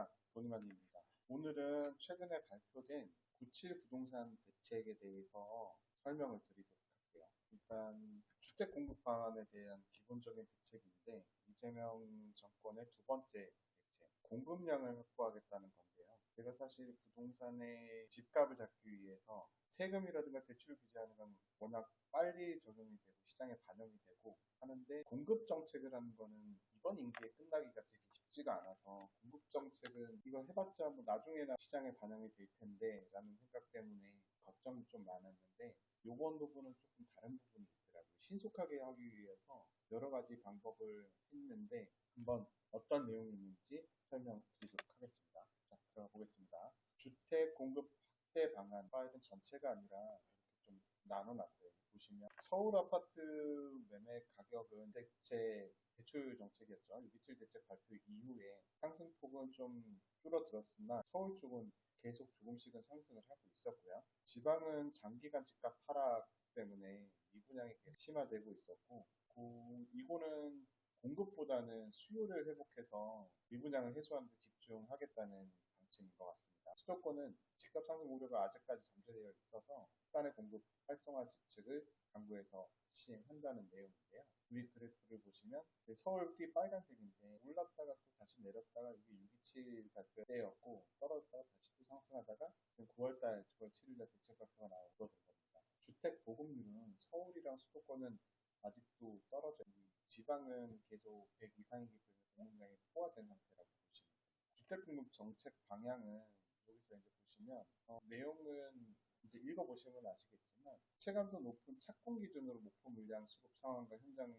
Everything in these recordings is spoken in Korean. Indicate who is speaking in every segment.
Speaker 1: 안녕하십니까 도니마니입니다. 오늘은 최근에 발표된 97 부동산 대책에 대해서 설명을 드리도록 할게요. 일단 주택 공급 방안에 대한 기본적인 대책인데 이재명 정권의 두 번째 대책 공급량을 확보하겠다는 건데요. 제가 사실 부동산의 집값을 잡기 위해서 세금이라든가 대출 규제하는 건 워낙 빨리 적용이 되고 시장에 반영이 되고 하는데 공급 정책을 하는 거는 이번 임기에 끝나기가 되게 쉽지가 않아서 공급 정책은 이거 해봤자 뭐 나중에나 시장에 반영이 될 텐데 라는 생각 때문에 걱정이 좀 많았는데 요번 부분은 조금 다른 부분이 있더라고요. 신속하게 하기 위해서 여러 가지 방법을 했는데 한번 어떤 내용이 있는지 설명드리도록 하겠습니다. 자, 들어가 보겠습니다. 주택 공급 확대 방안, 파일은 전체가 아니라 이렇게 좀 나눠놨어요. 보시면 서울 아파트 매매 가격은 대체 대출 정책이었죠. 627 대책 발표 이후에 상승폭은 좀 줄어들었으나 서울 쪽은 계속 조금씩은 상승을 하고 있었고요. 지방은 장기간 집값 하락 때문에 미분양이 계속 심화되고 있었고, 그 이거는 공급보다는 수요를 회복해서 미분양을 해소하는 데 집중하겠다는 방침인 것 같습니다. 수도권은 집값 상승 우려가 아직까지 잠재되어 있어서 국간의 공급 활성화 지측을 당부해서 시행한다는 내용인데요. 위 그래프를 보시면 서울이 빨간색인데 올랐다가 또 다시 내렸다가 이게 627 발표 때였고 떨어졌다가 다시 또 상승하다가 9월달 9월 7일날 대책 발표가 그러던 겁니다. 주택 보급률은 서울이랑 수도권은 아직도 떨어져 있고 지방은 계속 100 이상이기 때문에 공급량이 포화된 상태라고 보시면 됩니다. 주택 공급 정책 방향은 여기서 이제 보시면 어, 내용은 이제 읽어보시면 아시겠지만 체감도 높은 착공 기준으로 목표 물량 수급 상황과 현장을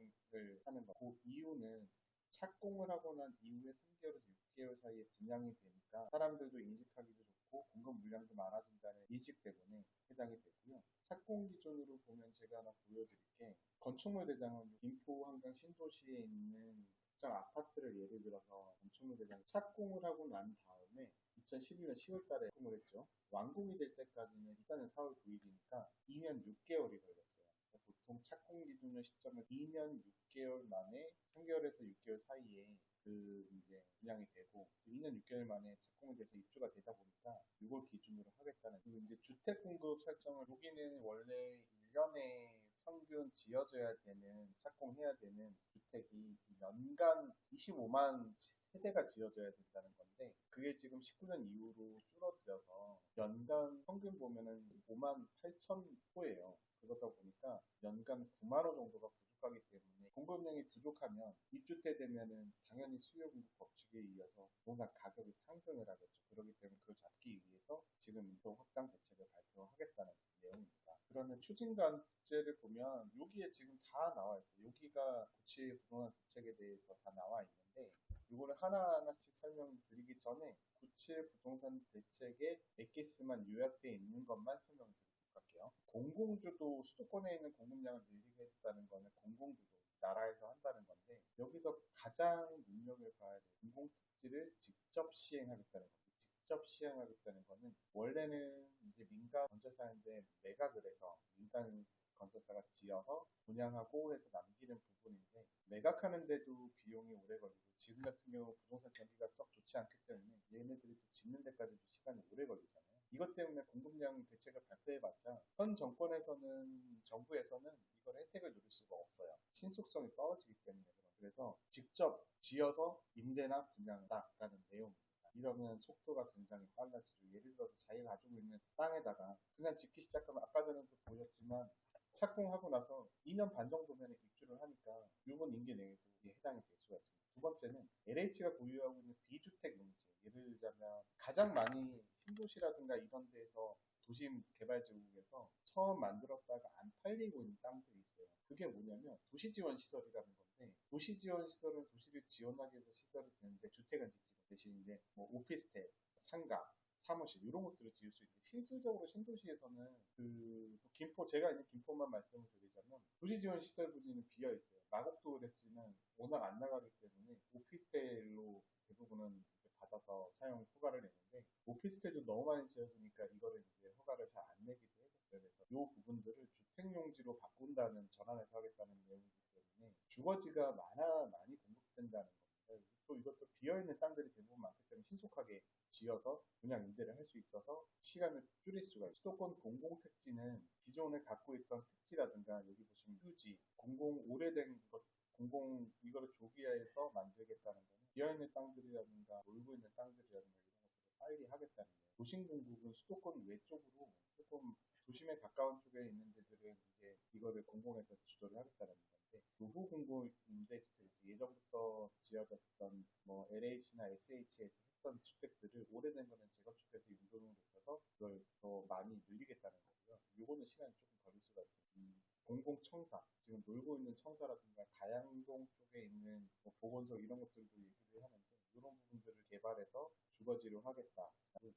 Speaker 1: 하는 거. 그 이유는 착공을 하고 난 이후에 3개월에서 6개월 사이에 분양이 되니까 사람들도 인식하기도 좋고 공급 물량도 많아진다는 인식 때문에 해당이 되고요. 착공 기준으로 보면 제가 하나 보여드릴게 건축물 대장은 김포 한강 신도시에 있는 특정 아파트를 예를 들어서 건축물 대장 착공을 하고 난 다음에 2011년 10월 달에 착공을 했죠. 완공이 될 때까지는 입사는 4월 9일이니까 2년 6개월이 걸렸어요. 보통 착공 기준의 시점을 2년 6개월 만에 3개월에서 6개월 사이에 그 이제 분양이 되고 2년 6개월 만에 착공이 돼서 입주가 되다 보니까 이걸 기준으로 하겠다는 그리고 이제 주택 공급 설정을 여기는 원래 1년에 평균 지어져야 되는 착공해야 되는 주택이 연간 25만 세대가 지어져야 된다는 건데 그게 지금 19년 이후로 줄어들어서 연간 평균 보면은 5만 8천 호예요. 그러다 보니까 연간 9만 호 정도가 부족하기 때문에 공급량이 부족하면 입주 때 되면은 당연히 수요 공급 법칙에 이어서 부동산 가격이 상승을 하겠죠. 그렇기 때문에 그걸 잡기 위해서 지금 인도 확장 대책을 발표하겠다는 내용입니다. 그러면 추진관제를 보면 여기에 지금 다 나와 있어요. 여기가 고치 부동산 대책에 대해서 다 나와 있는데 이거를 하나하나씩 설명드리기 전에 고치 부동산 대책의 엑기스만 요약되어 있는 것만 설명드리도록 할게요. 공공주도 수도권에 있는 공급량을 늘리겠다는 거는 공공주도 나라에서 한다는 건데 여기서 가장 눈여겨 봐야 될 공공특지를 직접 시행하겠다는 겁니다. 직접 시행하겠다는 거는 원래는 이제 민간 건설사인데 매각을 해서 민간 건설사가 지어서 분양하고 해서 남기는 부분인데 매각하는데도 비용이 오래 걸리고 지금 같은 경우 부동산 경기가 썩 좋지 않기 때문에 얘네들이 또 짓는 데까지도 시간이 오래 걸리잖아요. 이것 때문에 공급량 대책을 발표해봤자 현 정권에서는 정부에서는 이걸 혜택을 누릴 수가 없어요. 신속성이 떨어지기 때문에 그래서 직접 지어서 임대나 분양다라는 내용입니다. 이러면 속도가 굉장히 빨라지죠. 예를 들어서 자기가 가지고 있는 땅에다가 그냥 짓기 시작하면 아까 전에도 보셨지만 착공하고 나서 2년 반 정도면 입주를 하니까 이번 임기 내에도 해당이 될 수가 있습니다. 두 번째는 LH가 보유하고 있는 비주택 용지 예를 들자면 가장 많이 신도시라든가 이런 데서 도심 개발지국에서 처음 만들었다가 안 팔리고 있는 땅들이 있어요. 그게 뭐냐면 도시지원 시설이라는 건데 도시지원 시설은 도시를 지원하기 위해서 시설을 짓는데 주택은 짓지 대신 이제 뭐 오피스텔, 상가, 사무실 이런 것들을 지을 수 있어요. 실질적으로 신도시에서는 그 김포 제가 있는 김포만 말씀을 드리자면 도시지원 시설 부지는 비어 있어요. 마곡도 그랬지만 워낙 안 나가기 때문에 오피스텔로 대부분은 받아서 사용 허가를 내는데 오피스텔도 너무 많이 지어지니까 이거를 이제 허가를 잘 안 내기도 했었어요. 그래서 이 부분들을 주택용지로 바꾼다는 전환해서 하겠다는 내용이기 때문에 주거지가 많아 많이 공급된다는 겁니다. 네, 또 이것도 비어 있는 땅들이 대부분 많기 신속하게 지어서 분양 임대를 할 수 있어서 시간을 줄일 수가 있어요. 수도권 공공택지는 기존에 갖고 있던 특지라든가 여기 보시면 휴지, 공공 오래된 것, 공공 이거를 조기화해서 만들겠다는 거는 비어있는 땅들이라든가 놀고 있는 땅들이라든가 이런 것들을 빨리 하겠다는 거예요. 도심 공급은 수도권 외쪽으로 조금 도심에 가까운 쪽에 있는 데들은 이제 이거를 공공에서 주도를 하겠다는 건 데 노후 공공 임대주택에서 예전부터 지어졌던 뭐 LH나 SH에서 했던 주택들을 오래된 거는 재건축해서 용도를 높여서 그걸 더 많이 늘리겠다는 거고요. 요거는 시간이 조금 걸릴 수가 있어요. 음, 공공청사 지금 놀고 있는 청사라든가 가양동 쪽에 있는 뭐 보건소 이런 것들도 얘기를 하는데 이런 부분들을 개발해서 주거지로 하겠다.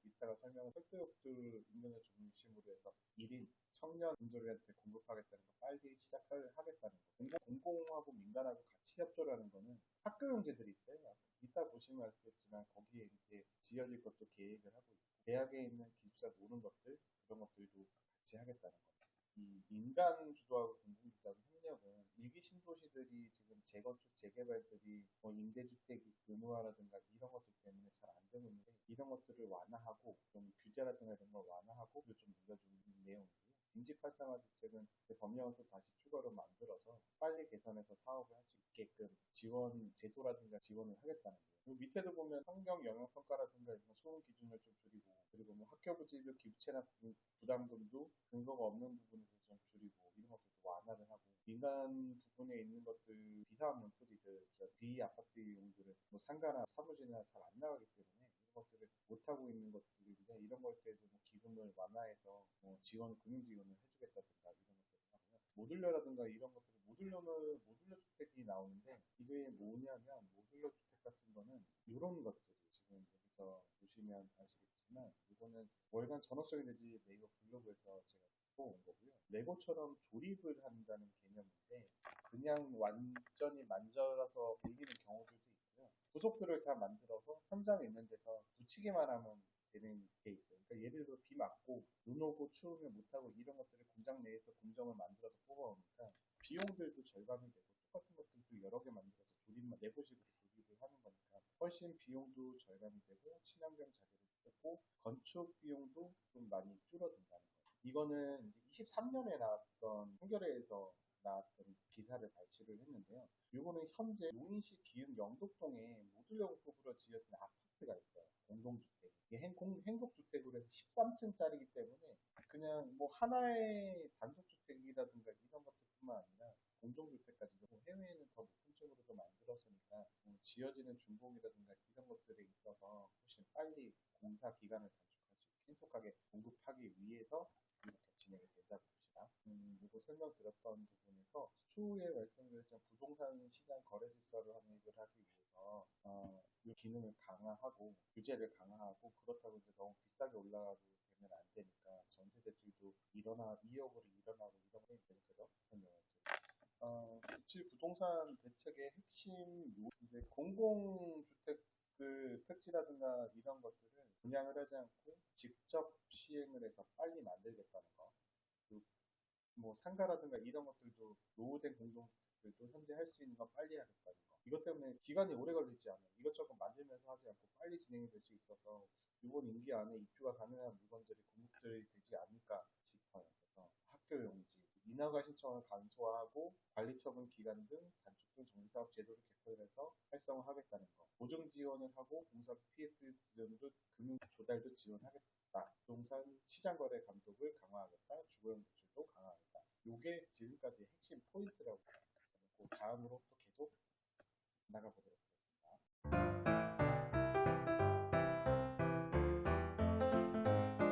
Speaker 1: 이따가 설명은 철도역들 인근을 중심으로 해서 1인 청년 분들한테 공급하겠다는 거 빨리 시작을 하겠다는 거. 공공, 공공하고 민간하고 같이 협조를 하는 거는 학교 용지들이 있어요. 이따 보시면 아시겠지만 거기에 이제 지어질 것도 계획을 하고 있고 대학에 있는 기숙사 노는 것들 그런 것들도 같이 하겠다는 거죠. 이 민간 주도하고 공공 주도하고 협력은 일기 신도시들이 지금 재건축 재개발들이 뭐 임대주택 의무화라든가 이런 것들 때문에 잘 안 되고 있는데 이런 것들을 완화하고 좀 규제라든가 이런 걸 완화하고 좀 늘려주는 내용이고요. 빈집 활성화 대책은 그 법령을 또 다시 추가로 만들어서 빨리 개선해서 사업을 할 수 있게끔 지원 제도라든가 지원을 하겠다는 거예요. 그리고 밑에도 보면 환경 영향 평가라든가 이런 소음 기준을 좀 줄이고 그리고 뭐 학교 부지도 기부채나 부- 부담금도 근거가 없는 부분에서 좀 줄이고 이런 것들도 완화를 하고 민간 부분에 있는 것들 비사업 용 토지들 비아파트용들은 뭐 상가나 사무실이나 잘 안 나가기 때문에 것들을 못 하고 있는 것들인데 이런 것 때도 뭐 기금을 완화해서 뭐 지원 금융 지원을 해주겠다든가 이런 것들을 하고요. 모듈러라든가 이런 것들을 모듈러는 모듈러 주택이 나오는데 이게 뭐냐면 모듈러 주택 같은 거는 이런 것들이 지금 여기서 보시면 아시겠지만 이거는 월간 전업적인 대지 네이버 블로그에서 제가 온 거고요. 레고처럼 조립을 한다는 개념인데 그냥 완전히 만들어서 올리는 경우들도 부속들을 다 만들어서 현장에 있는 데서 붙이기만 하면 되는 게 있어요. 그러니까 예를 들어 비 맞고 눈 오고 추우면 못하고 이런 것들을 공장 내에서 공정을 만들어서 뽑아오니까 비용들도 절감이 되고 똑같은 것들도 여러 개 만들어서 조립만 내부식으로 조립을 하는 거니까 훨씬 비용도 절감이 되고 친환경 자재를 쓰고 건축 비용도 좀 많이 줄어든다는 거예요. 이거는 이제 23년에 나왔던 한겨레에서 나왔던 기사를 발췌를 했는데요. 이거는 현재 용인시 기흥 영덕동에 모듈러 공법으로 지어진 아파트가 있어요. 공동주택. 행복주택으로 해서 13층짜리이기 때문에 그냥 뭐 하나의 단독주택이라든가 이런 것들뿐만 아니라 공동주택까지도 뭐 해외에는 더 높은 쪽으로도 만들었으니까 뭐 지어지는 준공이라든가 이런 것들에 있어서 훨씬 빨리 공사 기간을 단축할 수 있게 신속하게 공급하기 위해서 진행이 된다고 봅시다. 음, 이거 설명드렸던 부분에서 추후에 말씀드렸던 부동산 시장 거래 질서를 확립을 하기 위해서 어, 이 기능을 강화하고 규제를 강화하고 그렇다고 이제 너무 비싸게 올라가고 되면 안 되니까 전세 대출도 일어나 2억으로 일어나고 이런 게 되니까 설명을 드립니다. 어, 부동산 대책의 핵심 요 이제 공공주택 그 특지라든가 이런 것들을 분양을 하지 않고 직접 시행을 해서 빨리 만들겠다는 거. 그리고 뭐 상가라든가 이런 것들도 노후된 공동주택들도 현재 할 수 있는 건 빨리 하겠다는 거. 이것 때문에 기간이 오래 걸리지 않아요. 이것저것 만들면서 하지 않고 빨리 진행이 될 수 있어서 이번 임기 안에 입주가 가능한 물건들이 공급들이 되지 않을까 싶어요. 그래서 학교 용지, 인허가 신청을 간소화하고 관리 처분 기간 등 단축 등 정비사업 제도를 개편해서 활성화하겠다는 것, 보증 지원을 하고 공사업 PF 지원도 금융 조달도 지원하겠다. 부동산 시장거래 감독을 강화하겠다. 주거용 대출도 강화하겠다. 요게 지금까지 핵심 포인트라고 생각합니다. 그 다음으로 또 계속 나가보도록 하겠습니다.